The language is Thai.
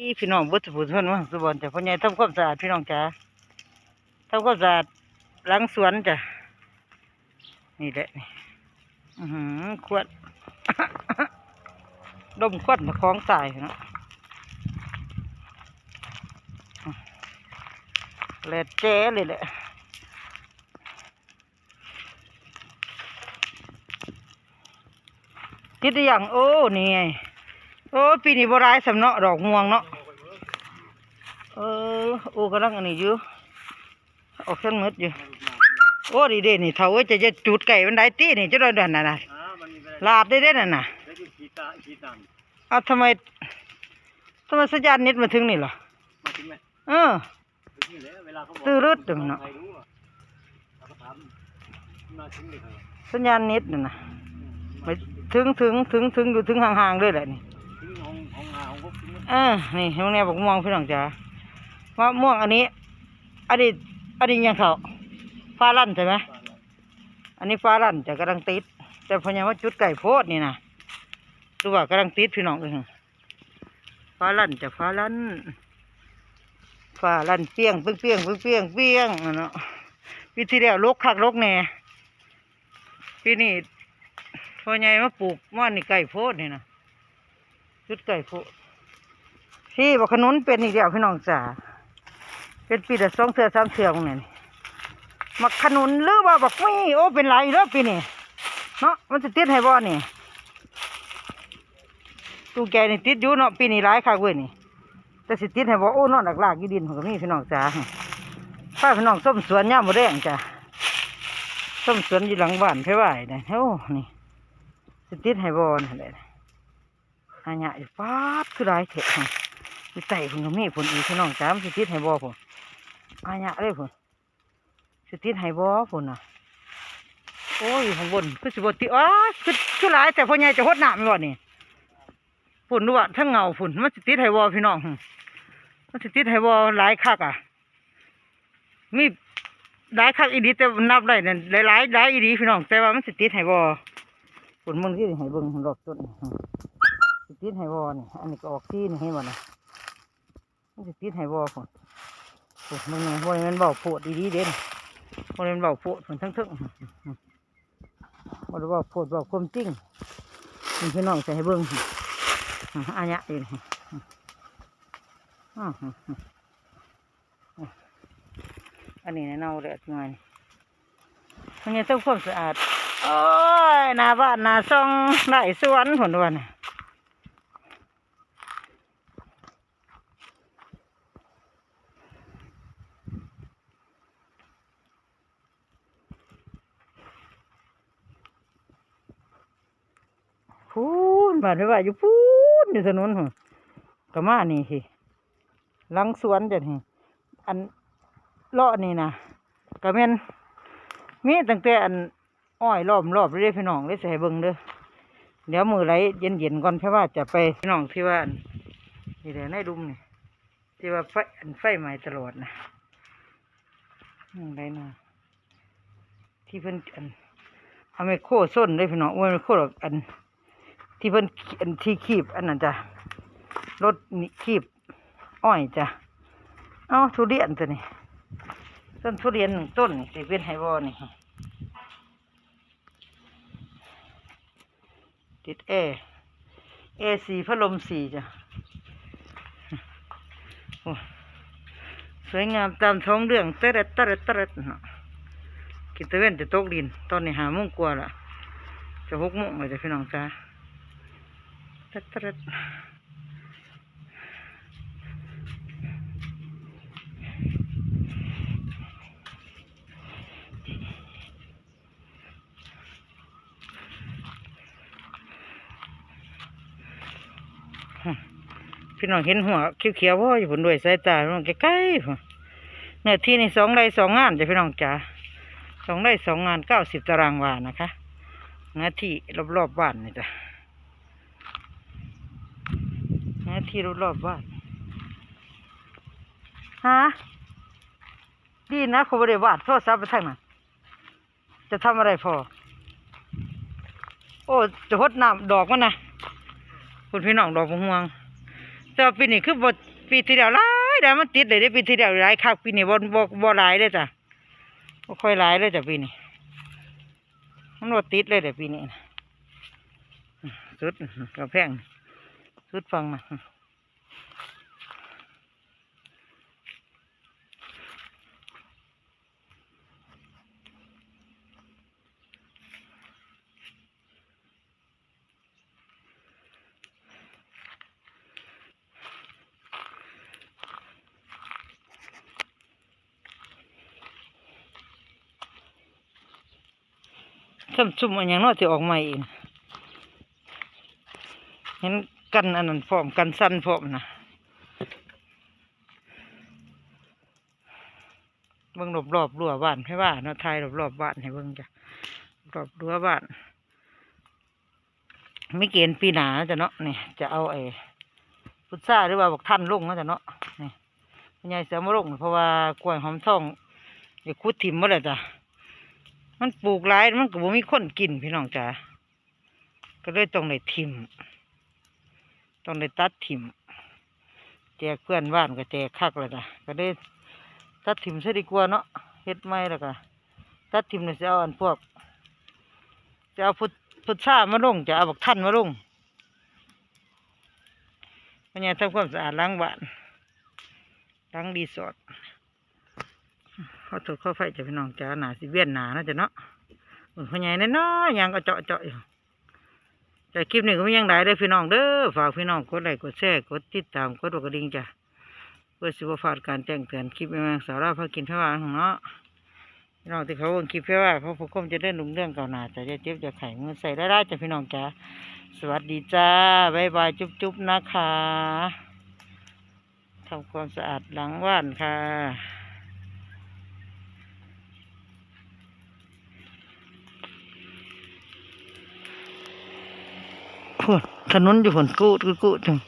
พี่พี่น้องบุตรผู้ทนว่าสุบอนจ้ะพ่อใหญ่ทำความสะอาดพี่น้องจ๋าทำความสะอาดหลังสวนจ้ะนี่แหละนี่อือหือขวดดมขวดมาคล้องตายเนาะแหลดแจ้เลยแหละคิดได้ยังโอ้นี่ไง โอ้ปีนี้บ่ร้ายสำเนาะดอกม่วงเนาะเออโอ้กำลังอันนี้อยู่ออกเส้นมืดอยู่โอ้ดีเด่นี่เท่าเอ้ยจะจะจุดไก่มันได้ตีนี่จะโดนเดือนน่ะนะอ่ามันมีไปลาดได้เด้น่ะน่ะได้กินขีตาขีตันเอาทำไมทำไมสัญญาณเน็ตมาถึงนี่ล่ะมาถึงไหมเออถึงนี่แหละเวลาเขาบอกตื้อรึดเดี๋ยวมันเนาะใครรู้อะเราก็ถามมาถึงเลยครับสัญญาณเน็ตน่ะนะอืมไม่ถึงถึงถึงถึงอยู่ถึงห่างๆด้วยแหละนี่ ถึงห้องห้องนาข องพวกถึงเอนี่ตรงนี้บอกม่วงพี่น้องจ๋ามะม่วงอันนี้อันนี้อันนี้ยังเขาฟ้าลั่นใช่ไหมอันนี้ฟ้าลั่นจะกำลังติด แต่พอยังว่าจุดไก่โพดนี่นะคือว่ากำลังติดพี่น้องเองฟ้าลั่นจะฟ้าลั่นฟ้าลั่นเปี้ยงเปี้ยงเปี้ยงเปี้ยงเปี้ยงเนาะปีที่แล้วลกคักลกแน่ปีนี้พอใหญ่มาปลูกม่อนนี่ไก่โพดนี่นะจุดไก่โพด ที่บอกขนุนเป็นอีกแล้วพี่น้องจ๋าเป็นปีละสองเทือสามเทือของเนี่ยมักขนุนหรือว่าบักมีโอ้เป็นไรเด้อปีนี้เนาะมันจะติดให้บ่นี่ตูแกนี่ติดอยู่เนาะปีนี้หลายคักเว้ยนี่แต่สิติดให้บ่โอ้เนาะหลักลากๆยู่ดินผมก็มีพี่น้องจ๋าพาพี่น้องส้มสวนย่ามบ่แดงจ้ะส้มสวนอยู่หลังบ้านเพ่ไหวนี่โอ้นี่สิติดให้บ่นี่แหละอันเนี้ยอยู่ป๊าคือหลายเถอะ อยู่ใต้ผมก็มีผลอีกพี่น้องจ๋ามันสิติดให้บ่ผมอันเนี้ยเลยผมสิติดไห้บ่พุ่นน่ะโอ้ยข้างบนคือสิบติอ้าคือคือหลายแต่พ่อใหญ่จะหดหน้ำแม่นบ่นี่พุ่นดูว่าทั้งเงาพุ่นมันสิติดไห้บ่พี่น้องมันสิติดไห้บ่หลายคักอะ มีหลายคักอีดีแต่นับได้เนั่ยหลายหลายอีดีพี่น้องแต่ว่ามันสิติดไห้บ่พุ่นมึงที่ให้เบิ่งรอบต้นสิติดไห้บ่นี่อันนี้ก็ออกที่นี่เห็นบ่น่ะ มันสิติดไห้บ่พุ่นโอ้มันยังบ่แมันเบาโพดดีๆเด่นบ่แมันเบาโพดผนทั้งทึงบ่ได้เบาโพดเบาความจริงนี่พี่น้องใส่ให้เบิ่งอันเนี้ยเองอันนี้เน่าเลยหน่อยมันยังต้องความสะอาด โอ้ยนาบ้านนาซ่องไร่สวนผลดวันน่ะ พูน บ้านไปว่าอยู่พูนอยู่ถนนหนก็มานี่สิหลังสวนจะนี่อันเลาะนี่นะก็แม่นมีตั้งแต่อันอ้อยรอบรอบเรื่อยพี่น้องเลยใส่เบิ่งเด้อเดี๋ยวมือไหลเย็นเย็นก่อนเพราะว่าจะไปพี่น้องที่ว่าอันนี่แหละในดุมนี่ที่ว่าไฟอันไฟไหม้ตลอดนะนี่ไรนะที่เพิ่นอันเอาไมโครส้นเลยพี่น้องว่าไมโครหรอกอัน ที่เพิ่นที่คีบอันนั้นจ้ะรถนี่คีบอ้อยจ้ะเอาทุเรียนตัวนี้ต้นทุเรียนหนึ่งต้นสิเป็นไฮวอนี่ติดแอร์แอสีพัดลมสีจ้ะโอ้สวยงามตามท้องเรื่องเตร็ดเตร็ดเตร็ดเนาะกิตเวนจะตกดิน ตอนนี้หาโมงกว่าละจะหกโมงเลยจ้ะพี่น้องจ้า ตตัดพี่น้องเห็นหัวเขียวๆว่าอยู่บนด้วยสายตาพี่น้องใกล้ๆเนื้อที่นี่สองไร่สองงานจ้ะพี่น้องจ๋าสองไร่สองงานเก้าสิบตารางวานะคะเนื้อที่รอบๆบ้านนี่จ้ะ หน้า ที่รอบๆบ้านฮะดีนะเขาบริวาดโทรศัพท์ไปทางนั้นจะทำอะไรพอ โอ้จะหดน้ำดอกมันนะคุณพี่น้องดอกมะม่วงแต่ว่าปีนี้คือบ่ปีที่แล้วหลายแต่มันติดเลยได้ปีที่แล้วหลายคักปีนี้บ่บ่บ่หลายเลยจ้ะบ่ค่อยหลายเลยจ้ะปีนี้มันบ่ติดเลยแต่ปีนี้นะสุดกระแพงสุดฟังนะ ซ้ำซุ่มอันยังน้อที่ออกมาเองเห็นกันอันนั้นพร้อมกันสั้นพร้อมนะเบิ่งรอบรอบรั้วบ้านให้ว่าเนาะทายรอบรอบบ้านให้เบิ่งจ้ะรอบรั้วบ้านไม่เกณฑ์ปีหนาจ้ะเนาะนี่จะเอาไอ้พุทราหรือว่าบอกท่านลงนะจ้ะเนาะนี่พญายเสือมาลงเพราะว่ากล้วยหอมทองไอ้คุดถิ่มมาแล้วจ้ะ มันปลูกหลายมันก็บ่มีคนกินพี่น้องจ๋าก็เลยต้องได้ทิมต้องได้ตัดทิมแจกเพื่อนบ้านก็แจกคักเลยจ้ะก็ได้ตัดทิมซะดีกว่าเนาะเฮ็ดไม่แล้วก็ตัดทิมเนี่ยจะเอาอันพวก จะเอาพุทพุทธามาลงจะเอาบักท่านมาลงเพราะงั้ทำความสะอาดล้างบ้านล้างรีสอร์ท อโทษข้อไฟจะพี่น้องจ้าหนาสิเวียนหนานาะจ้ะเนาะอุ่นพ่อใหญ่น้อยๆยังก็เจาะเจาะอยู่แต่คลิปนี้ก็ไม่ยังได้เด้อพี่น้องเด้อฝากพี่น้องกดไลค์กดแชร์กดติดตามกดกระดิ่งจ้ะเพื่อสิบฟาดการแจ้งเตือนคลิปแม่งสาระพากินพระวานของเนาะพี่น้องที่เขาวงคลิปพระว่าเขาพกคมจะได้ลุงเรื่องเก่าหนาจะจะเจ็บจะไข่มือใส่ได้ได้จ้ะพี่น้องจ้าสวัสดีจ้าบ๊ายบายจุ๊บจุ๊บนะคะทำความสะอาดหลังบ้านค่ะ พุ่นถนนอยู่ฝนกู้กูดกูดจัง